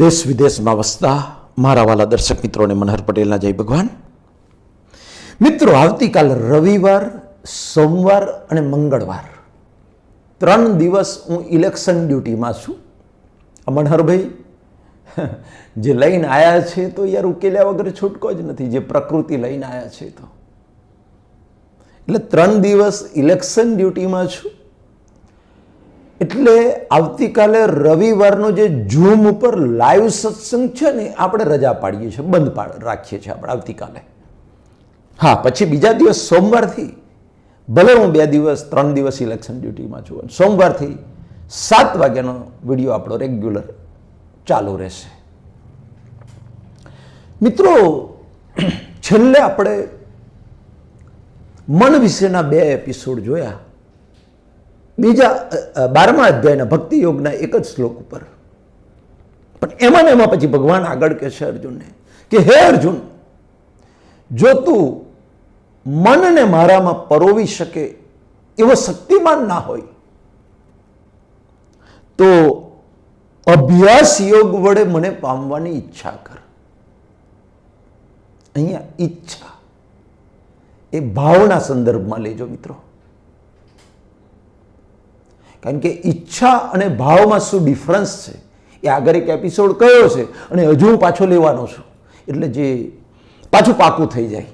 દેશ વિદેશમાં વસતા મારા વાલા દર્શક મિત્રોને મનહર પટેલના જય ભગવાન. મિત્રો, આવતીકાલ રવિવાર, સોમવાર અને મંગળવાર ત્રણ દિવસ હું ઇલેક્શન ડ્યુટીમાં છું. મનહરભાઈ જે લઈને આવ્યા છે તો યાર ઉકેલ્યા વગર છૂટકો જ નથી, જે પ્રકૃતિ લઈને આવ્યા છે તો. એટલે ત્રણ દિવસ ઇલેક્શન ડ્યુટીમાં છું. એટલે આવતીકાલે રવિવારનો જે ઝૂમ ઉપર લાઈવ સત્સંગ છે ને, આપણે રજા પાડીએ છીએ, બંધ પાડ રાખીએ છીએ આપણે આવતીકાલે. હા, પછી બીજા દિવસ સોમવારથી, ભલે હું બે દિવસ, ત્રણ દિવસ ઇલેક્શન ડ્યુટીમાં છું સોમવારથી સાત વાગ્યાનો વીડિયો આપણો રેગ્યુલર ચાલુ રહેશે. મિત્રો, છેલ્લે આપણે મન વિશેના બે એપિસોડ જોયા. બીજા બારમા અધ્યાયના ભક્તિ યોગના એક જ શ્લોક ઉપર. પણ એમાં ને એમાં પછી ભગવાન આગળ કહે છે અર્જુનને, કે હે અર્જુન, જો તું મનને મારામાં પરોવી શકે એવો શક્તિમાન ના હોય, તો અભ્યાસ યોગ વડે મને પામવાની ઈચ્છા કર. અહીંયા ઈચ્છા એ ભાવના સંદર્ભમાં લેજો મિત્રો. કારણ કે ઈચ્છા અને ભાવમાં શું ડિફરન્સ છે? એ આગળ એક એપિસોડ કયો છે અને હજુ હું પાછો લેવાનો છું. એટલે જે પાછું પાકું થઈ જાય.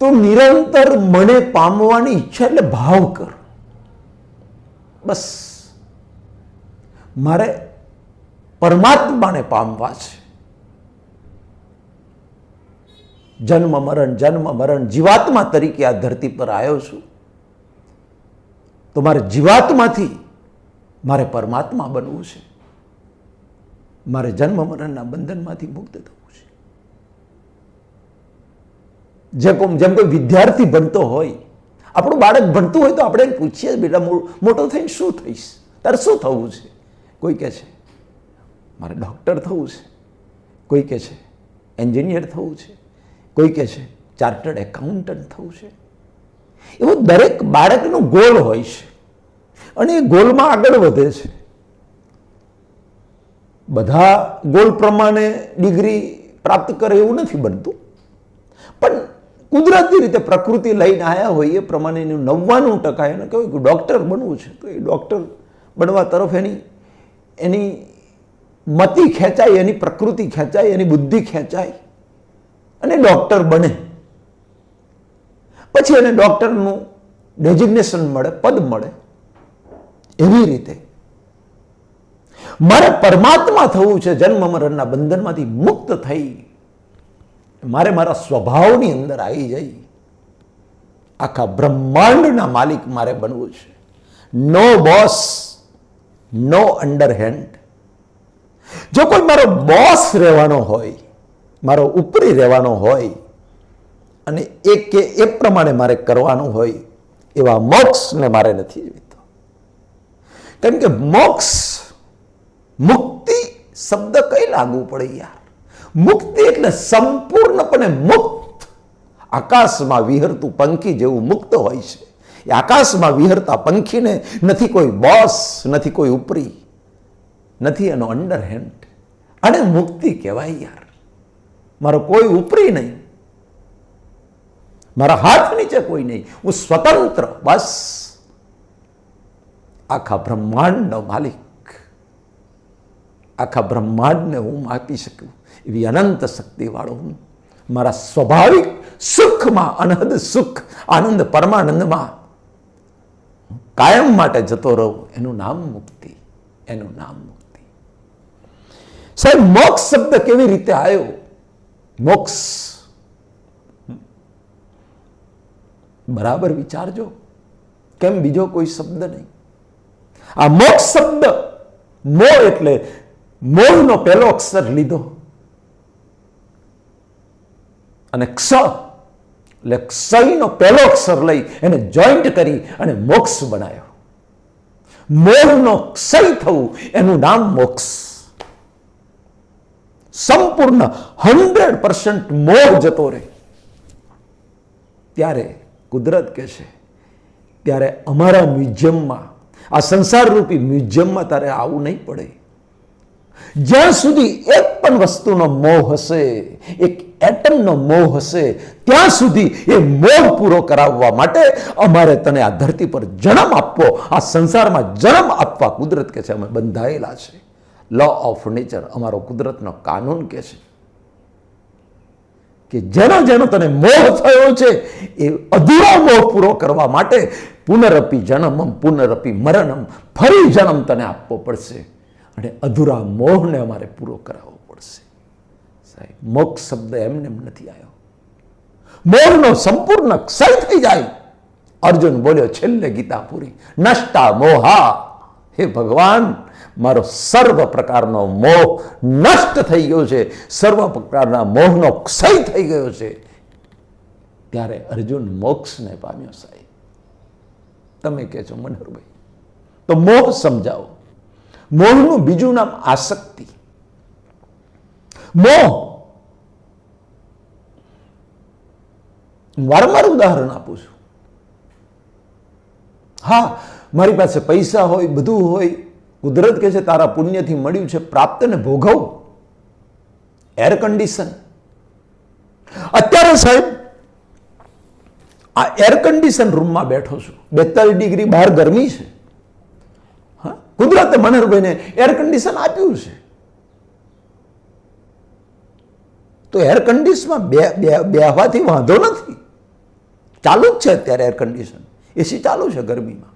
તો નિરંતર મને પામવાની ઈચ્છા એટલે ભાવ કર. બસ. મારે પરમાત્માને પામવા છે. જન્મ મરણ જન્મ મરણ જીવાત્મા તરીકે આ ધરતી પર આવ્યો છું. તો મારે જીવાત્માથી મારે પરમાત્મા બનવું છે. મારે જન્મ મરણના બંધનમાંથી મુક્ત થવું છે. જે જેમ કોઈ વિદ્યાર્થી ભણતો હોય, આપણું બાળક ભણતું હોય તો આપણે એને પૂછીએ બેટા મોટો થઈને શું થઈશ? તારે શું થવું છે? કોઈ કહે છે, મારે ડૉક્ટર થવું છે. કોઈ કહે છે, એન્જિનિયર થવું છે. કોઈ કહે છે, ચાર્ટર્ડ એકાઉન્ટન્ટ થવું છે. એવો દરેક બાળકનો ગોલ હોય છે. અને એ ગોલમાં આગળ વધે છે. બધા ગોલ પ્રમાણે ડિગ્રી પ્રાપ્ત કરે એવું નથી બનતું. પણ કુદરતી રીતે પ્રકૃતિ લઈને આવ્યા હોય એ પ્રમાણે એનું નવ્વાણું ટકા એને કહ્યું કે ડૉક્ટર બનવું છે. તો એ ડૉક્ટર બનવા તરફ એની એની મતિ ખેંચાય, એની પ્રકૃતિ ખેંચાય, એની બુદ્ધિ ખેંચાય અને ડૉક્ટર બને. પછી એને ડૉક્ટરનું ડેઝિગ્નેશન મળે, પદ મળે. એવી રીતે. મારે પરમાત્મા થવું છે, જન્મ મરણના બંધનમાંથી મુક્ત થઈ. મારે મારા સ્વભાવની અંદર આવી જઈ. આખા બ્રહ્માંડના માલિક મારે બનવું છે. નો બોસ નો અંડરહેન્ડ જો કોઈ મારો બોસ રહેવાનો હોય, મારો ઉપરી રહેવાનો હોય અને એ કે એ પ્રમાણે મારે કરવાનું હોય એવા મોક્ષને મારે નથી જોઈતો કેમ કે મોક્ષ, મુક્તિ શબ્દ કઈ લાગુ પડે યાર? મુક્તિ એટલે સંપૂર્ણપણે મુક્ત. આકાશમાં વિહરતું પંખી જેવું મુક્ત હોય છે. એ આકાશમાં વિહરતા પંખીને નથી કોઈ બોસ, નથી કોઈ ઉપરી, નથી એનો અંડરહેન્ડ. અને મુક્તિ કહેવાય યાર. મારો કોઈ ઉપરી નહીં. મારા હાથ નીચે કોઈ નહીં. હું સ્વતંત્ર, બસ. આખા બ્રહ્માંડનો માલિક. આખા બ્રહ્માંડને હું માપી શકું. એવી અનંત શક્તિવાળો હું. મારા સ્વાભાવિક સુખમાં, અનહદ સુખ, આનંદ પરમાનંદમાં કાયમ માટે જતો રહું. એનું નામ મુક્તિ. એનું નામ મુક્તિ. સાહેબ, મોક્ષ શબ્દ કેવી રીતે આવ્યો? મોક્ષ બરાબર વિચારજો. કેમ બીજો કોઈ શબ્દ નહીં? આ મોક્ષ શબ્દ મો એટલે મોહનો પહેલો અક્ષર લીધો. અને ક્ષ એટલે ક્ષયનો પહેલો અક્ષર લઈ એને જોઈન્ટ કરી અને મોક્ષ બનાવ્યો મોહનો ક્ષય થવું, એનું નામ મોક્ષ. સંપૂર્ણ હંડ્રેડ પર્સન્ટ મોહ જતો રહે. ત્યારે કુદરત કહે છે, ત્યારે અમારા મ્યુઝિયમમાં, આ સંસારરૂપી મ્યુઝિયમમાં તારે આવવું નહીં પડે. જ્યાં સુધી એક પણ વસ્તુનો મોહ હશે, એક એટમનો મોહ હશે, ત્યાં સુધી એ મોહ પૂરો કરાવવા માટે અમારે તને આ ધરતી પર જન્મ આપવો, આ સંસારમાં જન્મ આપવા કુદરત કે છે. અમે બંધાયેલા છે. લો ઓફ નેચર અમારો કુદરતનો કાનૂન કે છે. કે જેનો જેનો તને મોહ થયો છે, એ અધૂરો મોહ પૂરો કરવા માટે પુનરપી જન્મમ, પુનરપી મરણમ, ફરી જન્મ તને આપવો પડશે. અને અધૂરા મોહને અમારે પૂરો કરાવવો પડશે. સાહેબ, મોક્ષ શબ્દ એમને એમ નથી આવ્યો. મોહનો સંપૂર્ણ ક્ષય થઈ જાય. અર્જુન બોલ્યો, છેલ્લે ગીતા પૂરી. નષ્ટા મોહા હે ભગવાન, મારો સર્વ પ્રકારનો મોહ નષ્ટ થઈ ગયો છે. સર્વ પ્રકારના મોહનો ક્ષય થઈ ગયો છે. ત્યારે અર્જુન મોક્ષને પામ્યો સાહેબ. તમે કહે છો, મનહરભાઈ, તો મોહ સમજાવો. મોહનું બીજું નામ આસક્તિ. મોહ. વારંવાર ઉદાહરણ આપું છું. હા મારી પાસે પૈસા હોય, બધું હોય, કુદરત કે છે, તારા પુણ્યથી મળ્યું છે પ્રાપ્તને ભોગવ. એર કન્ડિશન અત્યારે સાહેબ, આ એર કન્ડિશન રૂમમાં બેઠો છું. બેતાલીસ ડિગ્રી બહાર ગરમી છે. હા? કુદરતે મનહરભાઈને એર કન્ડિશન આપ્યું છે. તો એર કન્ડિશનમાં બેહવાથી વાંધો નથી. ચાલુ જ છે અત્યારે એર કન્ડિશન એસી ચાલુ છે ગરમીમાં.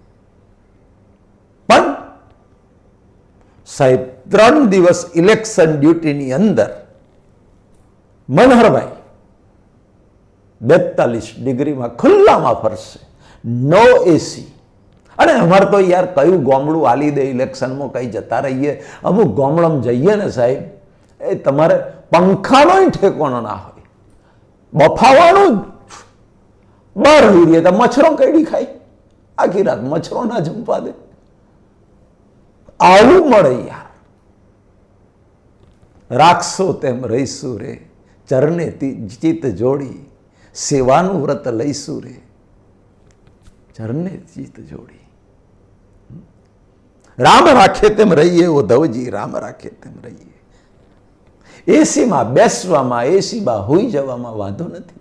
પણ સાહેબ, ત્રણ દિવસ ઇલેક્શન ડ્યુટીની અંદર મનહરભાઈ બેતાલીસ ડિગ્રીમાં ખુલ્લામાં ફરશે. નો એસી અને અમારે તો યાર કયું ગોમડું આલી દે ઇલેક્શનમાં કંઈ જતા રહીએ? અમુક ગોમડમ જઈએ ને સાહેબ, એ તમારે પંખાનોય ઠેકોણો ના હોય. બફાવાનું બહાર હોઈ રહીએ તો મચ્છરો કઈ ખાય? આખી રાત મચ્છરો ના જમવા દે આવું મળે યાર. રાખશો તેમ રહીશું રે, ચરણે ચિત્ત જોડી, સેવાનું વ્રત લઈશું રે. ચરણે ચિત્ત જોડી. રામ રાખે તેમ રહીએ ઉદ્ધવજી રામ રાખે તેમ રહીએ. એસીમાં બેસવામાં, એસીમાં હોઈ જવામાં વાંધો નથી.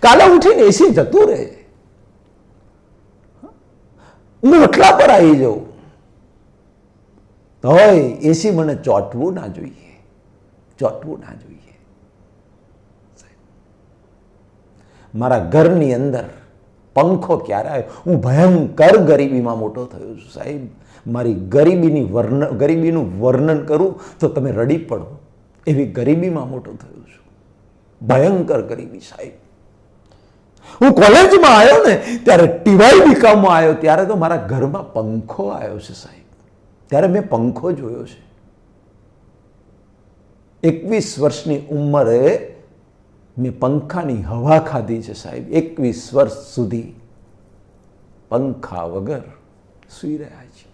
કાલે ઉઠીને એસી જતું રહે. હું એટલા પર આવી જાઉં. તોય એસી મને ચોંટવું ના જોઈએ. ચોંટવું ના જોઈએ. મારા ઘરની અંદર પંખો ક્યારે આવ્યો? હું ભયંકર ગરીબીમાં મોટો થયો છું, સાહેબ. મારી ગરીબીની વર્ણન ગરીબીનું વર્ણન કરું તો તમે રડી પડો. એવી ગરીબીમાં મોટો થયો છું. ભયંકર ગરીબી, સાહેબ. હું કોલેજમાં આવ્યો ને, ત્યારે ટીવાય બીકામમાં આવ્યો. ત્યારે તો મારા ઘરમાં પંખો આવ્યો છે, સાહેબ. ત્યારે મેં પંખો જોયો છે. એકવીસ વર્ષની ઉંમરે મેં પંખાની હવા ખાધી છે સાહેબ. એકવીસ વર્ષ સુધી પંખા વગર સૂઈ રહ્યા છે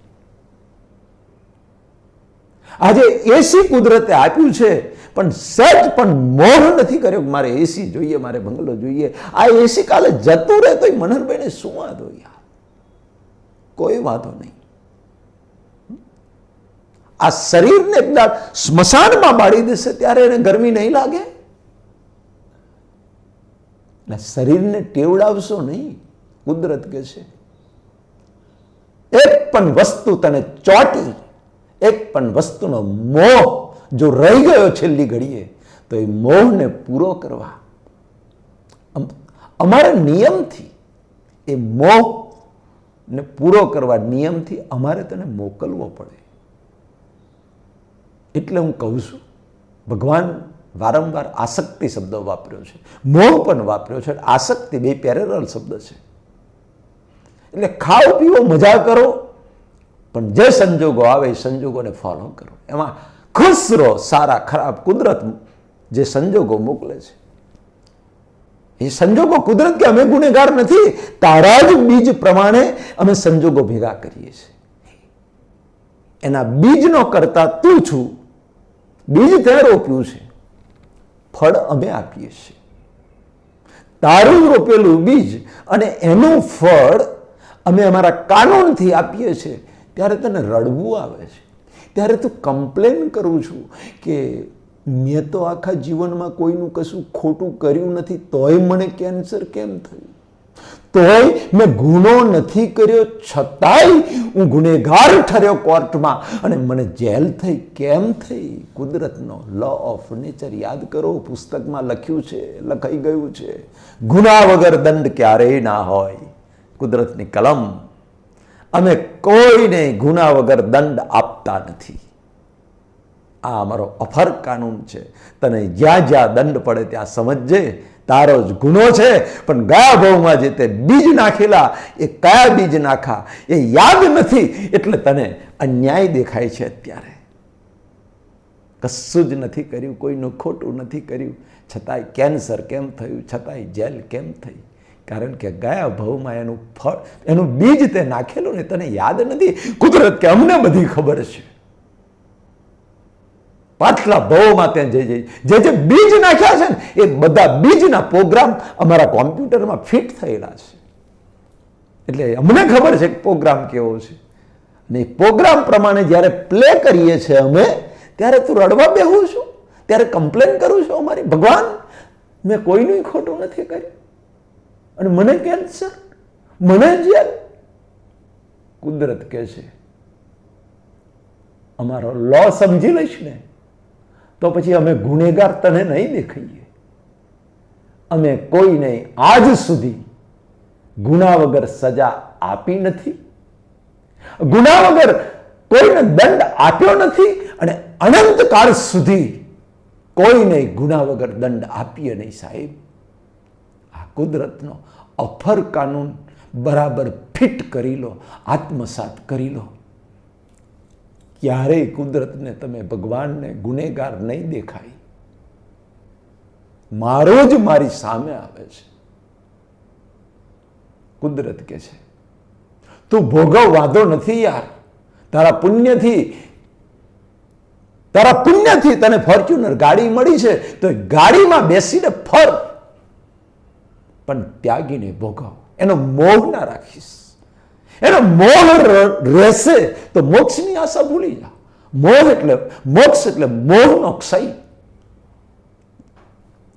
આજે એસી કુદરતે આપ્યું છે, પણ સહેજ પણ મોહ નથી કર્યો મારે એસી જોઈએ, મારે બંગલો જોઈએ. આ એસી કાલે જતું રહે તો મનહરભાઈને શું વાંધો યાર? કોઈ વાંધો નહીં. આ શરીરને એકદા સ્મશાનમાં બાળી દેશે ત્યારે એને ગરમી નહીં લાગે? એટલે શરીરને ટેવડાવશો નહીં, કુદરત કે છે. એક પણ વસ્તુ તને ચોટી, એક પણ વસ્તુનો મોહ જો રહી ગયો છેલ્લી ઘડીએ, તો એ મોહને પૂરો કરવા. અમ- અમારા નિયમથી એ મોહને પૂરો કરવા નિયમથી અમારે તને મોકલવો પડે. એટલે હું કહું છું, ભગવાન વારંવાર આસક્તિ શબ્દ વાપર્યો છે, મોહ પણ વાપર્યો છે, આસક્તિ બે પેરેરલ શબ્દ છે. એટલે ખાઓ પીવો મજા કરો, પણ જે સંજોગો આવે એ સંજોગોને ફોલો કરો. એમાં ખુશ રહો સારા, ખરાબ, કુદરત જે સંજોગો મોકલે છે. એ સંજોગો કુદરત કે અમે ગુનેગાર નથી, તારા જ બીજ પ્રમાણે અમે સંજોગો ભેગા કરીએ છીએ. એના બીજનો કરતા તું છું બીજ તે રોપ્યું છે. ફળ અમે આપીએ છીએ. તારું રોપેલું બીજ અને એનું ફળ અમે અમારા કાનૂનથી આપીએ છીએ. ત્યારે તને રડવું આવે છે. ત્યારે તું કમ્પ્લેન કરું છું કે મેં તો આખા જીવનમાં કોઈનું કશું ખોટું કર્યું નથી, તોય મને કેન્સર કેમ થયું? તોય મેં ગુનો નથી કર્યો, છતાંય હું ગુનેગાર ઠર્યો કોર્ટમાં. અને મને જેલ થઈ, કેમ થઈ? કુદરતનો લો ઓફ નેચર યાદ કરો, પુસ્તકમાં લખ્યું છે, લખાઈ ગયું છે. ગુના વગર દંડ ક્યારેય ના હોય. કુદરતની કલમ. અમે કોઈને ગુના વગર દંડ આપતા નથી. આ અમારો અફર કાનૂન છે. તને જ્યાં જ્યાં દંડ પડે ત્યાં સમજજે તારો જ ગુનો છે. પણ ગયા ભાવમાં જે તે બીજ નાખેલા, એ કયા બીજ નાખા, એ યાદ નથી. એટલે તને અન્યાય દેખાય છે અત્યારે. કશું જ નથી કર્યું, કોઈનું ખોટું નથી કર્યું. છતાંય કેન્સર કેમ થયું, છતાંય જેલ કેમ થઈ? કારણ કે ગયા ભાવમાં એનું ફળ, એનું બીજ તે નાખેલું ને તને યાદ નથી. કુદરત કે અમને બધી ખબર છે. પાછલા ભવોમાં ત્યાં જઈ જઈ. જે જે બીજ નાખ્યા છે ને, એ બધા બીજના પ્રોગ્રામ અમારા કોમ્પ્યુટરમાં ફિટ થયેલા છે. એટલે અમને ખબર છે કે પ્રોગ્રામ કેવો છે. અને એ પ્રોગ્રામ પ્રમાણે જ્યારે પ્લે કરીએ છીએ અમે, ત્યારે તું રડવા બેહું છું. ત્યારે કમ્પ્લેન કરું છું અમારી, ભગવાન, મેં કોઈનું ખોટું નથી કર્યું. અને મને કેન્સર મને જેલ કુદરત કહે છે, અમારો લો સમજી લઈશ ને. તો પછી અમે ગુનેગાર તને નહીં દેખાઈએ. અમે કોઈને આજ સુધી ગુના વગર સજા આપી નથી. ગુના વગર કોઈને દંડ આપ્યો નથી અને અનંતકાળ સુધી કોઈને ગુના વગર દંડ આપીએ નહીં સાહેબ. આ કુદરતનો અફર કાનૂન બરાબર ફિટ કરી લો, આત્મસાત કરી લો. ક્યારેય કુદરતને તમે ભગવાનને ગુનેગાર નહીં દેખાય. મારો જ મારી સામે આવે છે. કુદરત કે છે. તું ભોગવ વાંધો નથી યાર. તારા પુણ્યથી તારા પુણ્યથી તને ફોર્ચ્યુનર ગાડી મળી છે તો ગાડીમાં બેસીને ફર. પણ ત્યાગીને ભોગવ. એનો મોહ ના રાખીશ. એનો મોહ રહેશે તો મોક્ષની આશા ભૂલી જા. મોહ એટલે, મોક્ષ એટલે મોહનો ક્ષય.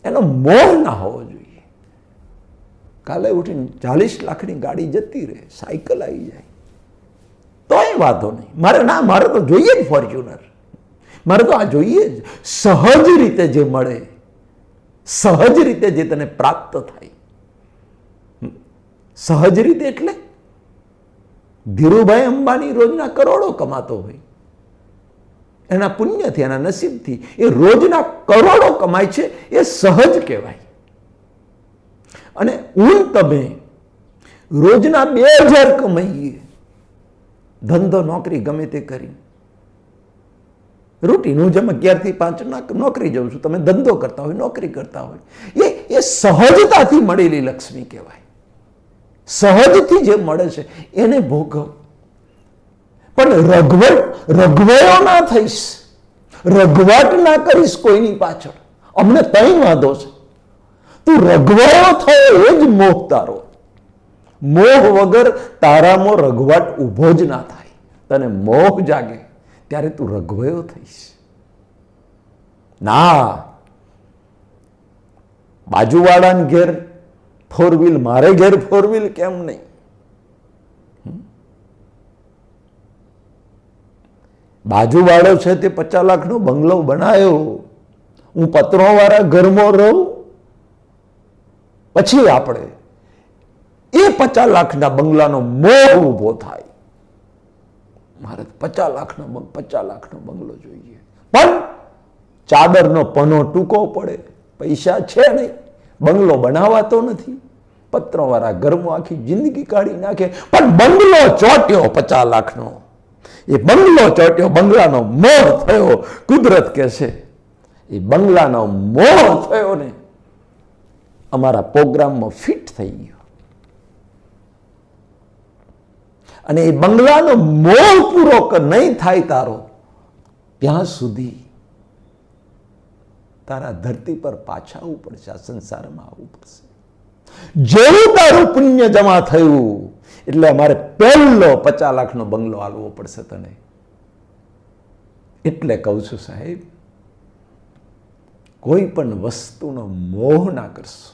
એનો મોહ ના હોવો જોઈએ. કાલે ઉઠીને ચાલીસ લાખની ગાડી જતી રહે, સાયકલ આવી જાય. તોય વાંધો નહીં. મારે, ના, મારે તો જોઈએ જ ફોર્ચ્યુનર. મારે તો આ જોઈએ જ. સહજ રીતે જે મળે, સહજ રીતે જે તને પ્રાપ્ત થાય. સહજ રીતે એટલે ધીરુભાઈ અંબાણી રોજના કરોડો કમાતો હોય. એના પુણ્યથી, એના નસીબથી એ રોજના કરોડો કમાય છે, એ સહજ કહેવાય. અને હું તમે રોજના બે હજાર કમાઈએ. ધંધો, નોકરી ગમે તે કરી. રૂટીન, હું જેમ અગિયારથી પાંચ નોકરી જાઉં છું, તમે ધંધો કરતા હોય, નોકરી કરતા હોય. એ એ સહજતાથી મળેલી લક્ષ્મી કહેવાય. સહજથી જે મળે છે, એને ભોગવ. પણ રઘવટ, રઘવાયો ના થઈશ. રઘવાટ ના કરીશ કોઈની પાછળ. અમને તઈ વાંધો છે. તું રઘવાયો થયો એ જ મોહ તારો. મોહ વગર તારામાં રઘવાટ ઊભો જ ના થાય. તને મોહ જાગે ત્યારે તું રઘવાયો થઈશ. ના. બાજુવાળાને ઘેર ફોર વ્હીલ, મારે ઘેર ફોર વ્હીલ કેમ નહીં? બાજુવાળો છે તે પચાસ લાખનો બંગલો બનાવ્યો હું પત્રોવાળા ઘરમાં રહું. પછી આપણે એ પચાસ લાખના બંગલાનો મોહ ઊભો થાય. મારે પચાસ લાખનો પચાસ લાખનો બંગલો જોઈએ. પણ ચાદરનો પનો ટૂંકો પડે. પૈસા છે નહીં. બંગલો બનાવાતો નથી. પત્રવાળા ઘરમાં આખી જિંદગી કાઢી નાખે. પણ બંગલો ચોટ્યો પચાસ લાખનો. એ બંગલો ચોટ્યો, બંગલાનો મોહ થયો. કુદરત કે છે, એ બંગલાનો મોહ થયો ને, અમારા પ્રોગ્રામમાં ફિટ થઈ ગયો. અને એ બંગલાનો મોહ પૂરો નહીં થાય તારો, ત્યાં સુધી તારા ધરતી પર પાછા આવવું પડશે સંસારમાં આવવું પડશે. જેવું તારું પુણ્ય જમા થયું, એટલે અમારે પહેલો પચાસ લાખનો બંગલો આલવો પડશે તને. એટલે કહું છું સાહેબ, કોઈ પણ વસ્તુનો મોહ ના કરશો.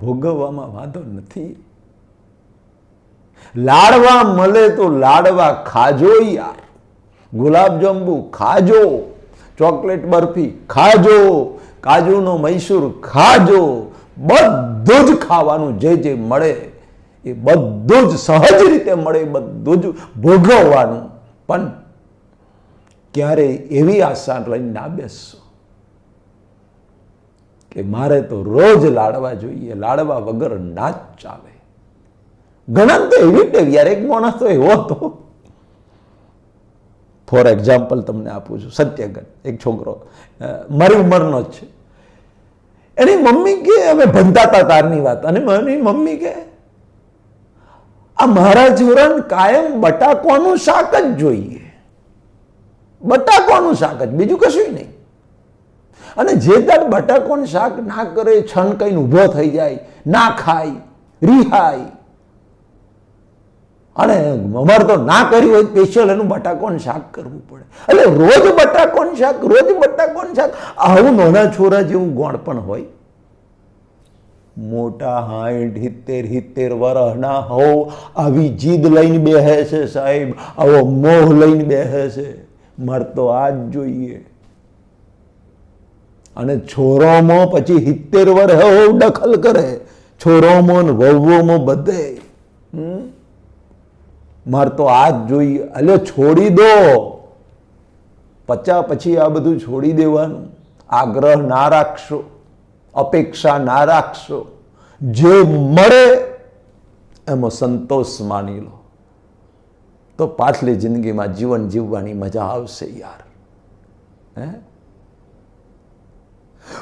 ભોગવવામાં વાંધો નથી. લાડવા મળે તો લાડવા ખાજો યાર. ગુલાબજાંબુ ખાજો. ચોકલેટ બરફી ખાજો, કાજુનો મૈસૂર ખાજો, બધું જ ખાવાનું જે જે મળે એ બધું જ સહજ રીતે મળે બધું જ ભોગવવાનું. પણ ક્યારેય એવી આશા લઈને ના બેસશો? કે મારે તો રોજ લાડવા જોઈએ, લાડવા વગર ના જ ચાલે. ઘણા તો એવી ટેવ યાર એક માણસ તો એવો હતો. ફોર એક્ઝામ્પલ તમને આપું છું સત્યગત એક છોકરો. મારી ઉંમરનો જ છે. એની મમ્મી કે અમે ભણતા હતા તારની વાત. અને મારી મમ્મી કે, આ મારા જીવન કાયમ બટાકોનું શાક જ જોઈએ. બટાકોનું શાક જ, બીજું કશું નહીં. અને જે તાર બટાકોનું શાક ના કરે છન કહીને ઊભો થઈ જાય, ના ખાય, રિહાય. અને અમારે તો ના કર્યું હોય સ્પેશિયલ એનું બટાકોન શાક કરવું પડે. એટલે રોજ બટાકોન શાક, રોજ બટાકોન શાક, આવું નાના છોરા જેવું ગોણ પણ હોય. મોટા હાઈઠ હિત્તેર હિત્તેર વરહના હો, આવી જીદ લઈને બેહે છે સાહેબ. આવો મોહ લઈને બેહે છે. મારે તો આ જ જોઈએ. અને છોરોમાં પછી હિત્તેર વર હોવ દખલ કરે. છોરોમાં ને વહુઓમાં બધે. હમ? મારે તો આ જ જોઈએ એટલે છોડી દો. પચા પછી આ બધું છોડી દેવાનું. આગ્રહ ના રાખશો, અપેક્ષા ના રાખશો. જે મળે એમાં સંતોષ માની લો. તો પાછલી જિંદગીમાં જીવન જીવવાની મજા આવશે યાર. હે?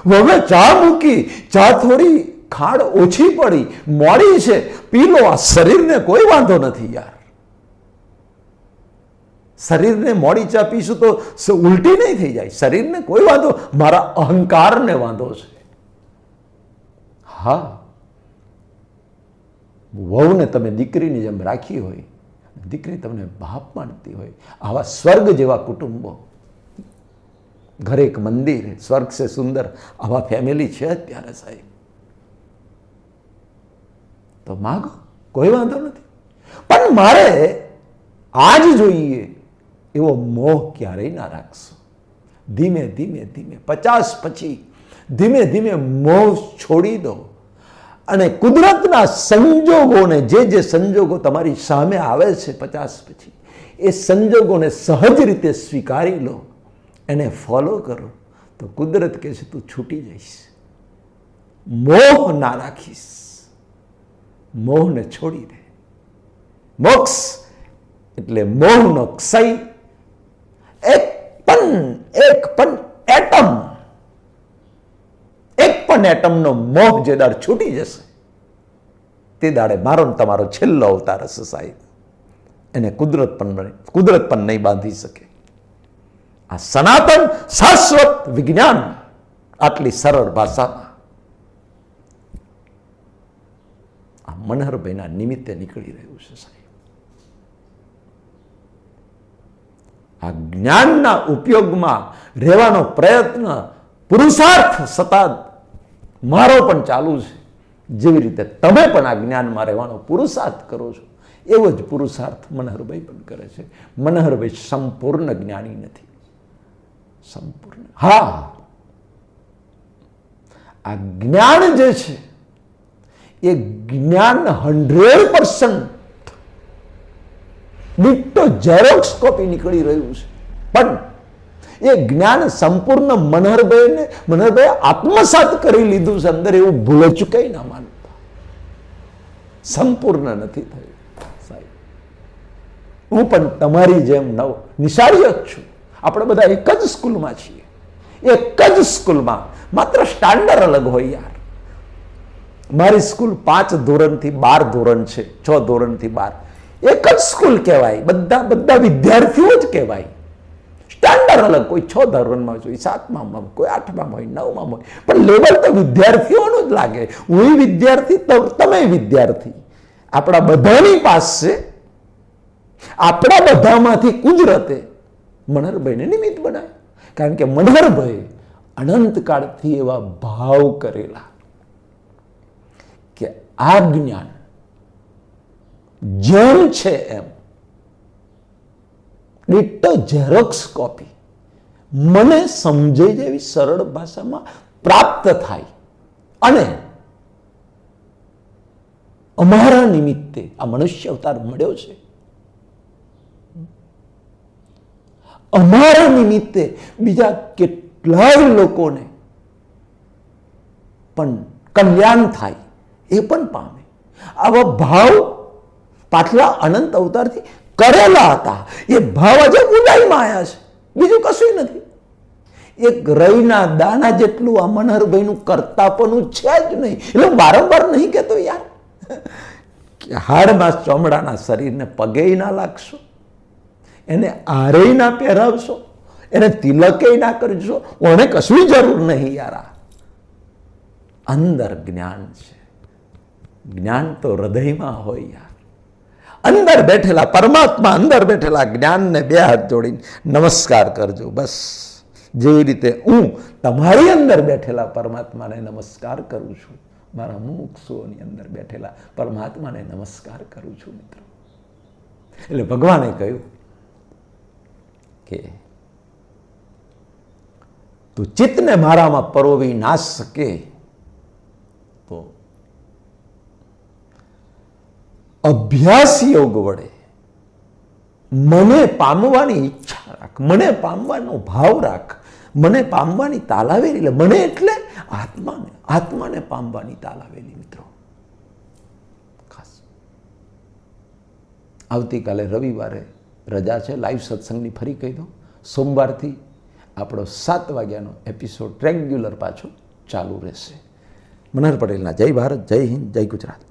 હવે ચા મૂકી, ચા થોડી ખાડ ઓછી પડી, મોડી છે. પી લો, આ શરીરને કોઈ વાંધો નથી યાર. શરીરને મોડી ચા પીશું તો ઉલટી નહીં થઈ જાય. શરીરને કોઈ વાંધો, મારા અહંકારને વાંધો છે. હા. વહુને તમે દીકરીની જેમ રાખી હોય, દીકરી તમને બાપ માનતી હોય, આવા સ્વર્ગ જેવા કુટુંબો. ઘરે એક મંદિર, સ્વર્ગ છે સુંદર, આવા ફેમિલી છે અત્યારે સાહેબ. તો માગો, કોઈ વાંધો નથી. પણ મારે આજ જોઈએ એવો મોહ ક્યારેય ના રાખશો. ધીમે ધીમે ધીમે, પચાસ પછી ધીમે ધીમે મોહ છોડી દો. અને કુદરતના સંજોગોને જે જે સંજોગો તમારી સામે આવે છે પચાસ પછી, એ સંજોગોને સહજ રીતે સ્વીકારી લો, એને ફોલો કરો, તો કુદરત કહે છે, તું છૂટી જઈશ. મોહ ના રાખીશ. મોહને છોડી દે. મોક્ષ એટલે મોહનો ક્ષય પણ એક પણ એટમ એક પણ એટમનો મોહ જે દાડ છૂટી જશે, તે દાડે મારો તમારો છેલ્લો અવતાર હશે સાહેબ. એને કુદરત પણ કુદરત પણ નહીં બાંધી શકે. આ સનાતન શાશ્વત વિજ્ઞાન આટલી સરળ ભાષામાં આ મનહરભાઈના નિમિત્તે નીકળી રહ્યું છે સાહેબ. આ જ્ઞાનના ઉપયોગમાં રહેવાનો પ્રયત્ન પુરુષાર્થ સતત મારો પણ ચાલુ છે. જેવી રીતે તમે પણ આ જ્ઞાનમાં રહેવાનો પુરુષાર્થ કરો છો. એવો જ પુરુષાર્થ મનહરભાઈ પણ કરે છે. મનહરભાઈ સંપૂર્ણ જ્ઞાની નથી. સંપૂર્ણ. હા. આ જ્ઞાન જે છે, એ જ્ઞાન hundred percent ditto xerox copy નીકળી રહ્યું છે. પણ એ જ્ઞાન સંપૂર્ણ મનહરભાઈને મનહરભાઈ આત્મસાત કરી લીધું છે અંદર એવું ભૂલે ચૂકાઈ ના માનતા સંપૂર્ણ નથી થયું, સાહેબ. હું પણ તમારી જેમ નવ નિશાળીય જ છું. આપણે બધા એક જ સ્કૂલમાં છીએ. એક જ સ્કૂલમાં. માત્ર સ્ટાન્ડર્ડ અલગ હોય યાર. મારી સ્કૂલ પાંચ ધોરણથી બાર ધોરણ છે, છ ધોરણથી બાર. એક જ સ્કૂલ કહેવાય. બધા બધા વિદ્યાર્થીઓ જ કહેવાય. સ્ટાન્ડર્ડ અલગ, કોઈ છ ધોરણમાં હોય સાતમામાં કોઈ આઠમાં હોય, નવમાં હોય. પણ લેવલ તો વિદ્યાર્થીઓનું જ લાગે. હું વિદ્યાર્થી, તો તમે વિદ્યાર્થી. આપણા બધાની પાસે, આપણા બધામાંથી કુદરતે મનહરભાઈને નિમિત્ત બનાવ્યો કારણ કે મનહરભાઈ અનંતકાળથી એવા ભાવ કરેલા કે આ જ્ઞાન જેમ છે એમ. ડિટ્ટો ઝેરોક્સ કોપી મને સમજાઈ જેવી સરળ ભાષામાં પ્રાપ્ત થાય. અને અમારા નિમિત્તે આ મનુષ્ય અવતાર મળ્યો છે. અમારા નિમિત્તે બીજા કેટલાય લોકોને પણ કલ્યાણ થાય એ પણ પામે. આવા ભાવ પાછલા અનંત અવતારથી કરેલા હતા. એ ભાવ આજે ઉડાઈમાં આવ્યા છે. બીજું કશું નથી. એક રઈના દાના જેટલું આ મનહરભાઈનું કરતાપણું છે જ નહીં. એટલે હું વારંવાર નહીં કહેતો યાર. હાડમાં ચમડાના શરીરને પગે ના લાગશો. એને આરે ના પહેરાવશો. એને તિલકે ના કરશો ઓને કશું જરૂર નહીં યાર અંદર જ્ઞાન છે. જ્ઞાન તો હૃદયમાં હોય યાર. અંદર બેઠેલા, પરમાત્મા અંદર બેઠેલા, જ્ઞાનને બે હાથ જોડીને નમસ્કાર કરજો, બસ. જેવી રીતે હું તમારી અંદર બેઠેલા પરમાત્માને નમસ્કાર કરું છું, મારા મુમુક્ષુઓની અંદર બેઠેલા પરમાત્માને નમસ્કાર કરું છું, મિત્રો. એટલે ભગવાને કહ્યું કે, તું ચિત્તને મારામાં પરોવી ના શકે તો અભ્યાસ યોગ વડે મને પામવાની ઈચ્છા રાખ, મને પામવાનો ભાવ રાખ, મને પામવાની તાલાવેલી, એટલે મને એટલે આત્માને આત્માને પામવાની તાલાવેલી મિત્રો. ખાસ. આવતીકાલે રવિવારે રજા છે, લાઈવ સત્સંગની ફરી કહી દો સોમવારથી આપણો સાત વાગ્યાનો એપિસોડ રેગ્યુલર પાછો ચાલુ રહેશે. મનહર પટેલના જય ભારત, જય હિન્દ, જય ગુજરાત.